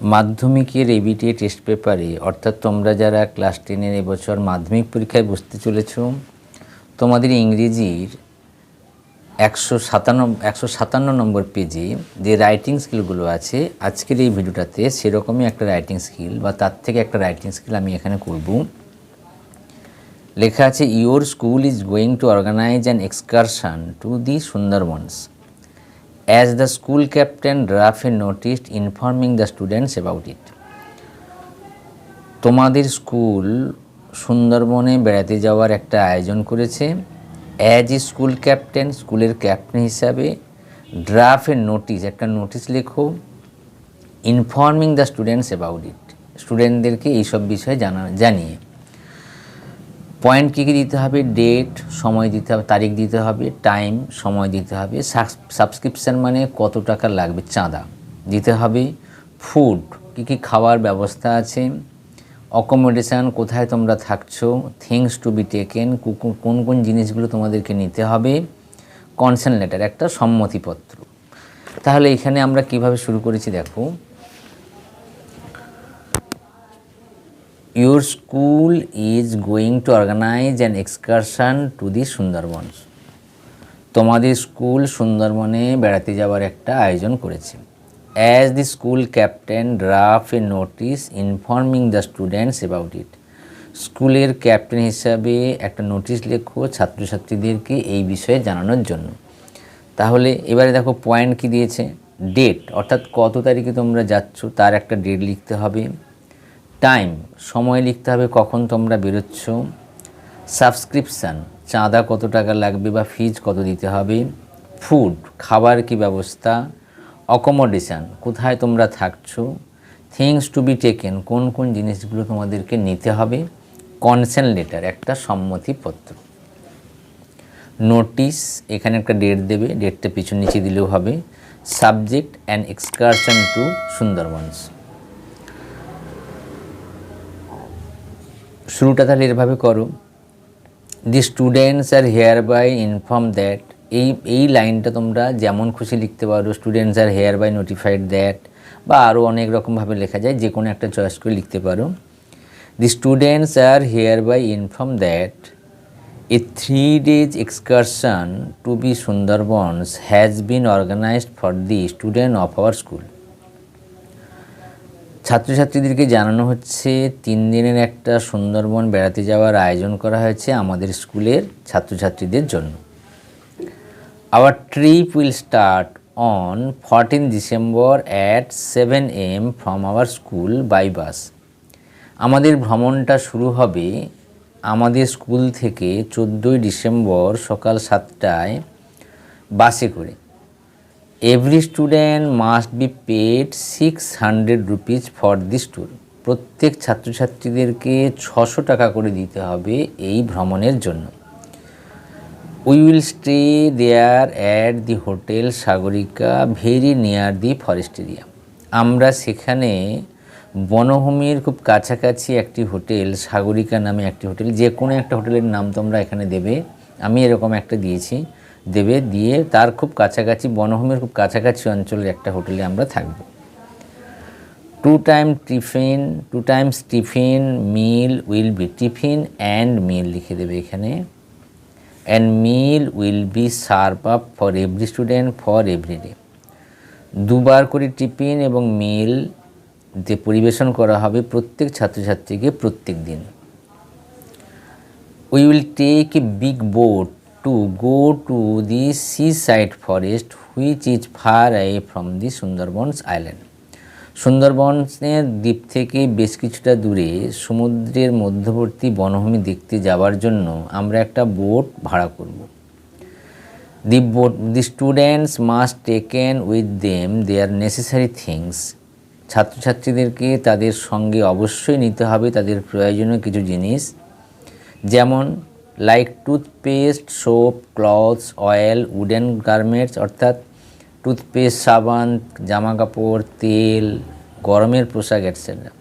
মাধ্যমিকের ABTA test পেপারে অর্থাৎ তোমরা যারা ক্লাস টেনের এবছর মাধ্যমিক পরীক্ষায় বসতে চলেছ, তোমাদের ইংরেজির একশো সাতান্ন একশো সাতান্ন নম্বর পেজে যে রাইটিং স্কিলগুলো আছে, আজকের এই ভিডিওটাতে সেরকমই একটা রাইটিং স্কিল বা তার থেকে একটা রাইটিং স্কিল আমি এখানে করব। লেখা আছে your school is going to organize an excursion to the Sundarbans the school captain draft a notice informing the students about it. তোমাদের স্কুল সুন্দরবনে বেড়াতে যাওয়ার একটা আয়োজন করেছে। অ্যাজ এ স্কুল ক্যাপ্টেন স্কুলের ক্যাপ্টেন হিসাবে ড্রাফট এ নোটিশ একটা নোটিশ লেখো informing the students about it স্টুডেন্টদেরকে এইসব বিষয়ে জানা জানিয়ে। পয়েন্ট কী কী দিতে হবে? ডেট, সময় দিতে হবে, তারিখ দিতে হবে, টাইম, সময় দিতে হবে। সাবস্ক্রিপশান মানে কত টাকা লাগবে? চাঁদা। দিতে হবে ফুড। কী কী খাওয়ার ব্যবস্থা আছে? অকোমোডেশান কোথায় তোমরা থাকছো? Things to be taken. কোন কোন জিনিসগুলো তোমাদেরকে নিতে হবে? কনসেন্ট লেটার, একটা সম্মতিপত্র। তাহলে এখানে আমরা কীভাবে শুরু করেছি দেখো। Your school is going to organize an excursion to the Sundarbans তোমাদের স্কুল সুন্দরবনে বেড়াতে যাওয়ার একটা আয়োজন করেছে। As the school captain draft a notice informing the students about it স্কুলের ক্যাপ্টেন হিসাবে একটা নোটিশ লেখো ছাত্রছাত্রীদেরকে এই বিষয়ে জানানোর জন্য। তাহলে এবারে দেখো পয়েন্ট কি দিয়েছে। ডেট অর্থাৎ কত তারিখে তোমরা যাচ্ছ, তার একটা ডেট লিখতে হবে। টাইম সময় লিখতে হবে কখন তোমরা বেরোচ্ছ। সাবস্ক্রিপশান চাঁদা কত টাকা লাগবে বা ফিজ কত দিতে হবে। ফুড খাবার কি ব্যবস্থা। অকোমোডেশান কোথায় তোমরা থাকছো। থিংস টু বি টেকেন কোন কোন জিনিসগুলো তোমাদেরকে নিতে হবে। কনসেন্ট লেটার একটা সম্মতিপত্র। নোটিশ এখানে একটা ডেট দেবে ডেটটা পিছন নিচে দিলেও হবে। Subject and excursion to Sundarbans শুরুটা তাহলে এভাবে করো। The students are hereby inform that এই এই লাইনটা তোমরা যেমন খুশি লিখতে পারো students are hereby notified that বা আরও অনেক রকমভাবে লেখা যায়, যে কোনো একটা চয়েস করে লিখতে পারো। The students are hereby inform that a three days excursion to be Sundarbans has been organized for the student of our school ছাত্রছাত্রীদেরকে জানানো হচ্ছে, তিন দিনের একটা সুন্দরবন বেড়াতে যাওয়ার আয়োজন করা হয়েছে আমাদের স্কুলের ছাত্রছাত্রীদের জন্য। Our trip will start on fourteen December at seven am from our school by bus আমাদের ভ্রমণটা শুরু হবে আমাদের স্কুল থেকে চোদ্দোই ডিসেম্বর সকাল সাতটায় বাসে করে। Every student must be paid six hundred rupees for this tour প্রত্যেক ছাত্রছাত্রীদেরকে ছশো টাকা করে দিতে হবে এই ভ্রমণের জন্য। We will stay there at the hotel Sagarika very near the forest area আমরা সেখানে বনভূমির খুব কাছাকাছি একটি হোটেল, সাগরিকা নামে একটি হোটেল, যে কোনো একটা হোটেলের নাম তোমরা এখানে দেবে। আমি এরকম একটা দিয়েছি। দেবে দিয়ে তার খুব কাছাকাছি, বনভূমির খুব কাছাকাছি অঞ্চলের একটা হোটেলে আমরা থাকব। Two time tiffin two times tiffin meal will be tiffin and meal লিখে দেবে এখানে। And meal will be serve up for every student for every day দুবার করে টিফিন এবং মিল যে পরিবেশন করা হবে প্রত্যেক ছাত্রছাত্রীকে প্রত্যেক দিন। We will take a big boat go to the sea side forest which is far away from the Sundarbans island সুন্দরবনের দ্বীপ থেকে বেশ কিছুটা দূরে সমুদ্রের মধ্যবর্তী বনভূমি দেখতে যাওয়ার জন্য আমরা একটা বোট ভাড়া করব। The boat the students must taken with them their necessary things ছাত্রছাত্রীদেরকে তাদের সঙ্গে অবশ্যই নিতে হবে, তাদের প্রয়োজনীয় কিছু জিনিস। যেমন like toothpaste soap clothes oil wooden garments অর্থাৎ টুথপেস্ট সাবান জামা কাপড় তেল, গরমের পোশাক etcetera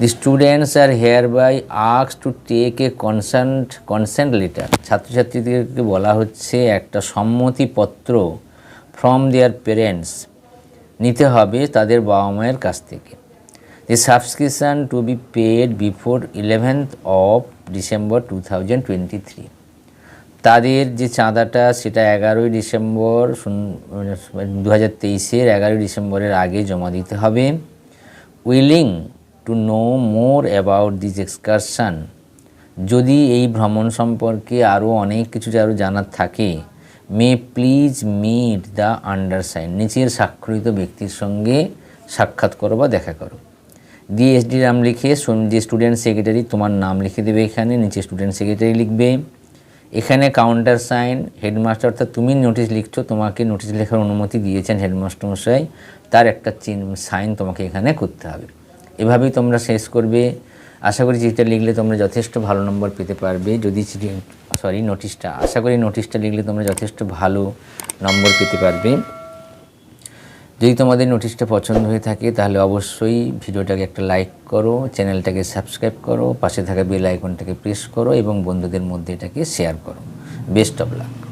the students are hereby আক্স to take a consent consent letter ছাত্রছাত্রীদেরকে বলা হচ্ছে একটা সম্মতিপত্র ফ্রম দেয়ার পেরেন্টস নিতে হবে তাদের বাবা মায়ের কাছ থেকে। Be paid before eleventh of December two thousand twenty three তাদের যে চাঁদাটা, সেটা এগারোই ডিসেম্বর দু হাজার তেইশের এগারোই ডিসেম্বরের আগে জমা দিতে হবে। Willing to know more about this excursion যদি এই ভ্রমণ সম্পর্কে আরও অনেক কিছু আরও জানার থাকে may please meet the undersign নিচের স্বাক্ষরিত ব্যক্তির সঙ্গে সাক্ষাৎ করো বা দেখা করো। দিয়ে এসডি নাম লিখে যে স্টুডেন্ট সেক্রেটারি তোমার নাম লিখে দেবে এখানে, নিচে স্টুডেন্ট সেক্রেটারি লিখবে। এখানে কাউন্টার সাইন হেডমাস্টার অর্থাৎ তুমি নোটিশ লিখছো, তোমাকে নোটিশ লেখার অনুমতি দিয়েছেন হেডমাস্টার মশাই। তার একটা চিন সাইন তোমাকে এখানে করতে হবে। এভাবেই তোমরা শেষ করবে। আশা করি চিঠিটা লিখলে তোমরা যথেষ্ট ভালো নম্বর পেতে পারবে। যদি চিঠি সরি নোটিশটা আশা করি নোটিশটা লিখলে তোমরা যথেষ্ট ভালো নম্বর পেতে পারবে। যদি তোমাদের নোটিশটা পছন্দ হয়ে থাকে, তাহলে অবশ্যই ভিডিওটাকে একটা লাইক করো চ্যানেলটাকে সাবস্ক্রাইব করো, পাশে থাকা বেল আইকনটাকে প্রেস করো এবং বন্ধুদের মধ্যে এটাকে শেয়ার করো। Best of luck